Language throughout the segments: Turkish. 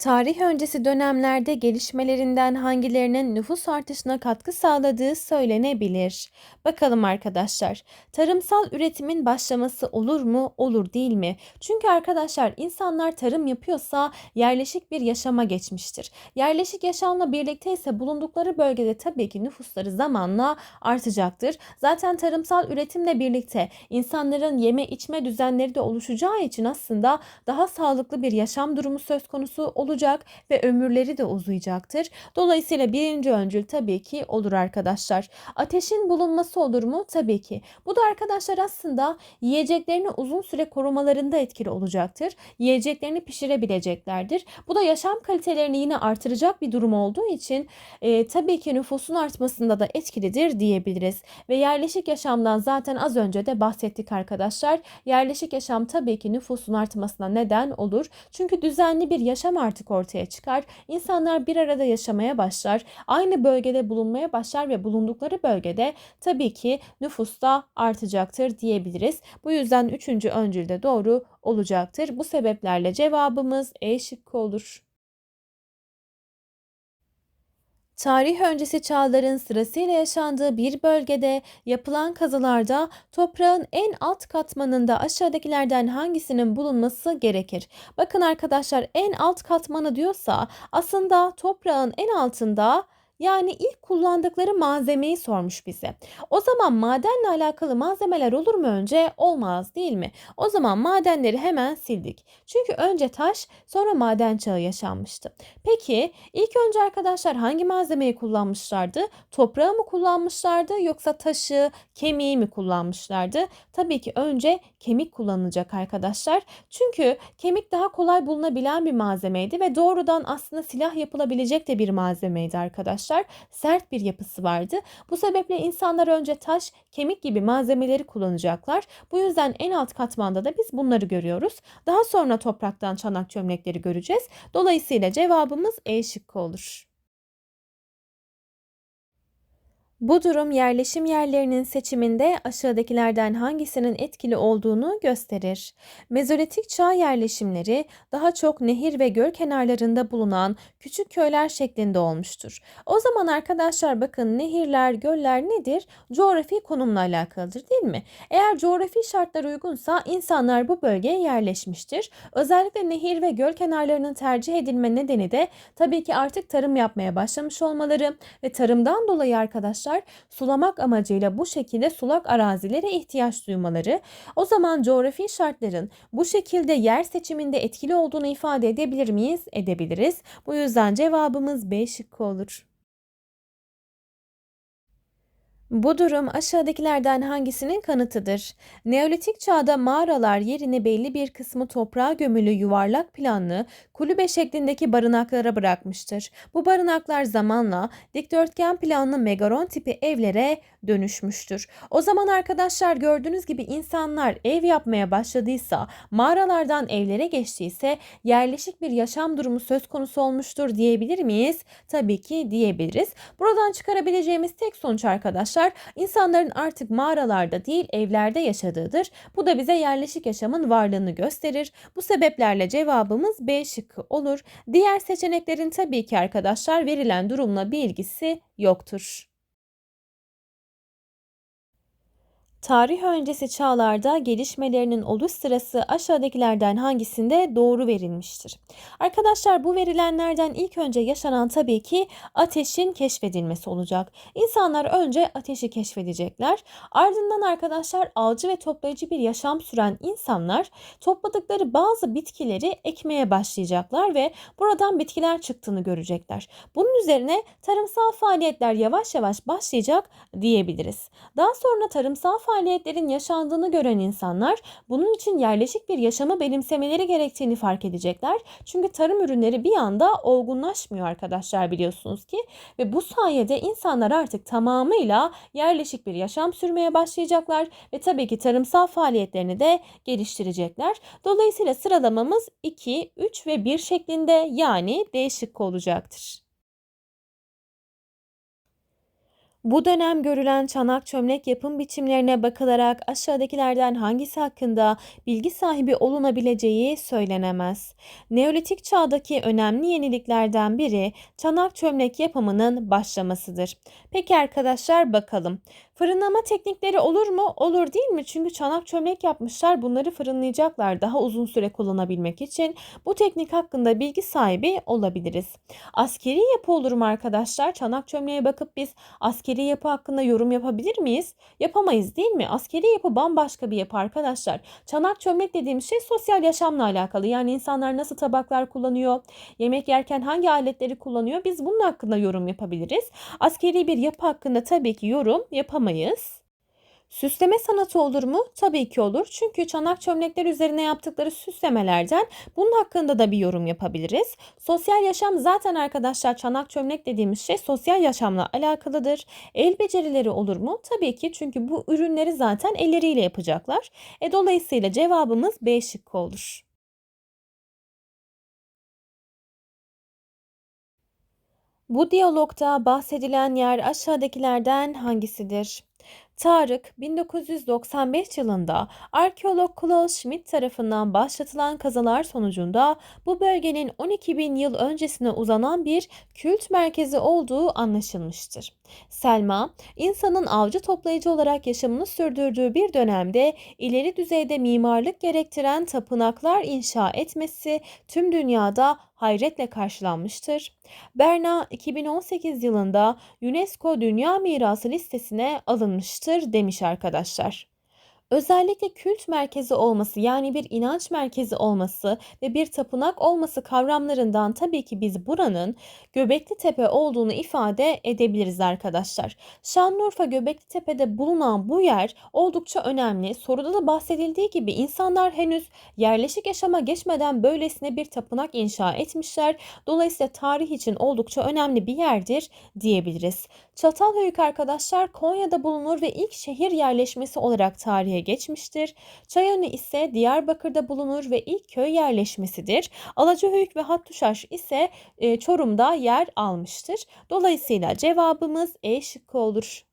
Tarih öncesi dönemlerde gelişmelerinden hangilerinin nüfus artışına katkı sağladığı söylenebilir. Bakalım arkadaşlar. Tarımsal üretimin başlaması olur mu, olur değil mi? Çünkü arkadaşlar insanlar tarım yapıyorsa yerleşik bir yaşama geçmiştir. Yerleşik yaşamla birlikte ise bulundukları bölgede tabii ki nüfusları zamanla artacaktır. Zaten tarımsal üretimle birlikte insanların yeme içme düzenleri de oluşacağı için aslında daha sağlıklı bir yaşam durumu söz konusu olur olacak ve ömürleri de uzayacaktır. Dolayısıyla birinci öncül tabii ki olur arkadaşlar. Ateşin bulunması olur mu? Tabii ki. Bu da arkadaşlar aslında yiyeceklerini uzun süre korumalarında etkili olacaktır. Yiyeceklerini pişirebileceklerdir. Bu da yaşam kalitelerini yine artıracak bir durum olduğu için e, tabii ki nüfusun artmasında da etkilidir diyebiliriz. Ve yerleşik yaşamdan zaten az önce de bahsettik arkadaşlar. Yerleşik yaşam tabii ki nüfusun artmasına neden olur. Çünkü düzenli bir yaşam artışı artık ortaya çıkar. İnsanlar bir arada yaşamaya başlar. Aynı bölgede bulunmaya başlar ve bulundukları bölgede tabii ki nüfus da artacaktır diyebiliriz. Bu yüzden üçüncü öncül de doğru olacaktır. Bu sebeplerle cevabımız E şıkkı olur. Tarih öncesi çağların sırasıyla yaşandığı bir bölgede yapılan kazılarda toprağın en alt katmanında aşağıdakilerden hangisinin bulunması gerekir? Bakın arkadaşlar en alt katmanı diyorsa aslında toprağın en altında yani ilk kullandıkları malzemeyi sormuş bize. O zaman madenle alakalı malzemeler olur mu önce? Olmaz değil mi? O zaman madenleri hemen sildik. Çünkü önce taş sonra maden çağı yaşanmıştı. Peki ilk önce arkadaşlar hangi malzemeyi kullanmışlardı? Toprağı mı kullanmışlardı yoksa taşı, kemiği mi kullanmışlardı? Tabii ki önce kemik kullanılacak arkadaşlar. Çünkü kemik daha kolay bulunabilen bir malzemeydi ve doğrudan aslında silah yapılabilecek de bir malzemeydi arkadaşlar arkadaşlar sert bir yapısı vardı. Bu sebeple insanlar önce taş, kemik gibi malzemeleri kullanacaklar. Bu yüzden en alt katmanda da biz bunları görüyoruz. Daha sonra topraktan çanak çömlekleri göreceğiz. Dolayısıyla cevabımız E şıkkı olur. Bu durum yerleşim yerlerinin seçiminde aşağıdakilerden hangisinin etkili olduğunu gösterir. Mezolitik çağ yerleşimleri daha çok nehir ve göl kenarlarında bulunan küçük köyler şeklinde olmuştur. O zaman arkadaşlar bakın nehirler, göller nedir? Coğrafi konumla alakalıdır değil mi? Eğer coğrafi şartlar uygunsa insanlar bu bölgeye yerleşmiştir. Özellikle nehir ve göl kenarlarının tercih edilme nedeni de tabii ki artık tarım yapmaya başlamış olmaları ve tarımdan dolayı arkadaşlar arkadaşlar sulamak amacıyla bu şekilde sulak arazilere ihtiyaç duymaları o zaman coğrafi şartların bu şekilde yer seçiminde etkili olduğunu ifade edebilir miyiz? Edebiliriz. Bu yüzden cevabımız B şıkkı olur. Bu durum aşağıdakilerden hangisinin kanıtıdır? Neolitik çağda mağaralar yerine belli bir kısmı toprağa gömülü yuvarlak planlı kulübe şeklindeki barınaklara bırakmıştır. Bu barınaklar zamanla dikdörtgen planlı megaron tipi evlere dönüşmüştür. O zaman arkadaşlar gördüğünüz gibi insanlar ev yapmaya başladıysa, mağaralardan evlere geçtiyse yerleşik bir yaşam durumu söz konusu olmuştur diyebilir miyiz? Tabii ki diyebiliriz. Buradan çıkarabileceğimiz tek sonuç arkadaşlar insanların artık mağaralarda değil evlerde yaşadığıdır. Bu da bize yerleşik yaşamın varlığını gösterir. Bu sebeplerle cevabımız B şıkkı olur. Diğer seçeneklerin tabii ki arkadaşlar verilen durumla bir ilgisi yoktur. Tarih öncesi çağlarda gelişmelerinin oluş sırası aşağıdakilerden hangisinde doğru verilmiştir? Arkadaşlar bu verilenlerden ilk önce yaşanan tabii ki ateşin keşfedilmesi olacak. İnsanlar önce ateşi keşfedecekler. Ardından arkadaşlar avcı ve toplayıcı bir yaşam süren insanlar topladıkları bazı bitkileri ekmeye başlayacaklar ve buradan bitkiler çıktığını görecekler. Bunun üzerine tarımsal faaliyetler yavaş yavaş başlayacak diyebiliriz. Daha sonra tarımsal faaliyetlerin yaşandığını gören insanlar bunun için yerleşik bir yaşamı benimsemeleri gerektiğini fark edecekler. Çünkü tarım ürünleri bir anda olgunlaşmıyor arkadaşlar biliyorsunuz ki ve bu sayede insanlar artık tamamıyla yerleşik bir yaşam sürmeye başlayacaklar ve tabii ki tarımsal faaliyetlerini de geliştirecekler. Dolayısıyla sıralamamız 2, 3 ve 1 şeklinde yani D şıkkı olacaktır. Bu dönem görülen çanak çömlek yapım biçimlerine bakılarak aşağıdakilerden hangisi hakkında bilgi sahibi olunabileceği söylenemez. Neolitik çağdaki önemli yeniliklerden biri çanak çömlek yapımının başlamasıdır. Peki arkadaşlar bakalım. Fırınlama teknikleri olur mu? Olur değil mi? Çünkü çanak çömlek yapmışlar. Bunları fırınlayacaklar daha uzun süre kullanabilmek için. Bu teknik hakkında bilgi sahibi olabiliriz. Askeri yapı olur mu arkadaşlar? Çanak çömleğe bakıp biz askeri yapı hakkında yorum yapabilir miyiz? Yapamayız değil mi? Askeri yapı bambaşka bir yapı arkadaşlar. Çanak çömlek dediğimiz şey sosyal yaşamla alakalı. Yani insanlar nasıl tabaklar kullanıyor, yemek yerken hangi aletleri kullanıyor? Biz bunun hakkında yorum yapabiliriz. Askeri bir yapı hakkında tabii ki yorum yapamayız. Süsleme sanatı olur mu? Tabii ki olur. Çünkü çanak çömlekler üzerine yaptıkları süslemelerden bunun hakkında da bir yorum yapabiliriz. Sosyal yaşam zaten arkadaşlar çanak çömlek dediğimiz şey sosyal yaşamla alakalıdır. El becerileri olur mu? Tabii ki çünkü bu ürünleri zaten elleriyle yapacaklar. E, dolayısıyla cevabımız B şıkkı olur. Bu diyalogda bahsedilen yer aşağıdakilerden hangisidir? Tarık 1995 yılında arkeolog Klaus Schmidt tarafından başlatılan kazılar sonucunda bu bölgenin 12 bin yıl öncesine uzanan bir kült merkezi olduğu anlaşılmıştır. Selma, insanın avcı toplayıcı olarak yaşamını sürdürdüğü bir dönemde ileri düzeyde mimarlık gerektiren tapınaklar inşa etmesi tüm dünyada hayretle karşılanmıştır. Berna 2018 yılında UNESCO Dünya Mirası listesine alınmıştır demiş arkadaşlar. Özellikle kült merkezi olması yani bir inanç merkezi olması ve bir tapınak olması kavramlarından tabii ki biz buranın Göbekli Tepe olduğunu ifade edebiliriz arkadaşlar. Şanlıurfa Göbekli Tepe'de bulunan bu yer oldukça önemli. Soruda da bahsedildiği gibi insanlar henüz yerleşik yaşama geçmeden böylesine bir tapınak inşa etmişler. Dolayısıyla tarih için oldukça önemli bir yerdir diyebiliriz. Çatalhöyük arkadaşlar Konya'da bulunur ve ilk şehir yerleşmesi olarak tarihe geçmiştir. Çayönü ise Diyarbakır'da bulunur ve ilk köy yerleşmesidir. Alacahöyük ve Hattuşaş ise e, Çorum'da yer almıştır. Dolayısıyla cevabımız E şıkkı olur.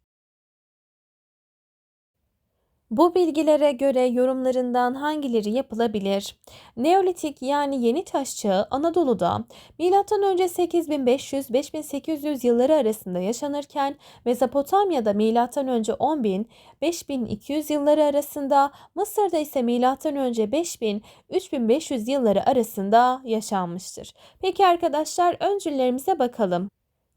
Bu bilgilere göre yorumlarından hangileri yapılabilir? Neolitik yani yeni taş çağı Anadolu'da M.Ö. 8500-5800 yılları arasında yaşanırken Mezopotamya'da M.Ö. 10.000-5200 yılları arasında, Mısır'da ise M.Ö. 5000-3500 yılları arasında yaşanmıştır. Peki arkadaşlar öncüllerimize bakalım.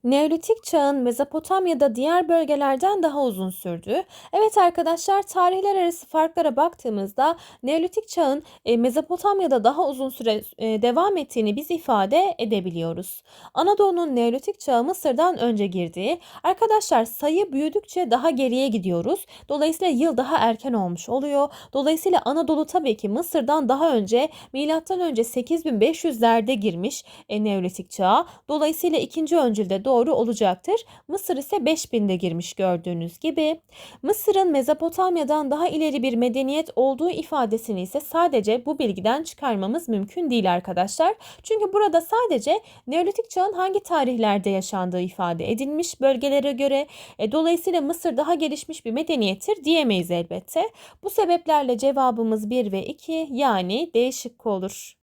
Neolitik çağın Mezopotamya'da diğer bölgelerden daha uzun sürdüğü. Evet arkadaşlar tarihler arası farklara baktığımızda Neolitik çağın e, Mezopotamya'da daha uzun süre e, devam ettiğini biz ifade edebiliyoruz. Anadolu'nun Neolitik çağı Mısır'dan önce girdiği. Arkadaşlar sayı büyüdükçe daha geriye gidiyoruz. Dolayısıyla yıl daha erken olmuş oluyor. Dolayısıyla Anadolu tabii ki Mısır'dan daha önce milattan önce 8500'lerde girmiş e, Neolitik çağa. Dolayısıyla ikinci öncülde doğru olacaktır. Mısır ise 5000'de girmiş gördüğünüz gibi. Mısır'ın Mezopotamya'dan daha ileri bir medeniyet olduğu ifadesini ise sadece bu bilgiden çıkarmamız mümkün değil arkadaşlar. Çünkü burada sadece Neolitik çağın hangi tarihlerde yaşandığı ifade edilmiş bölgelere göre. E, dolayısıyla Mısır daha gelişmiş bir medeniyettir diyemeyiz elbette. Bu sebeplerle cevabımız 1 ve 2 yani D şıkkı olur.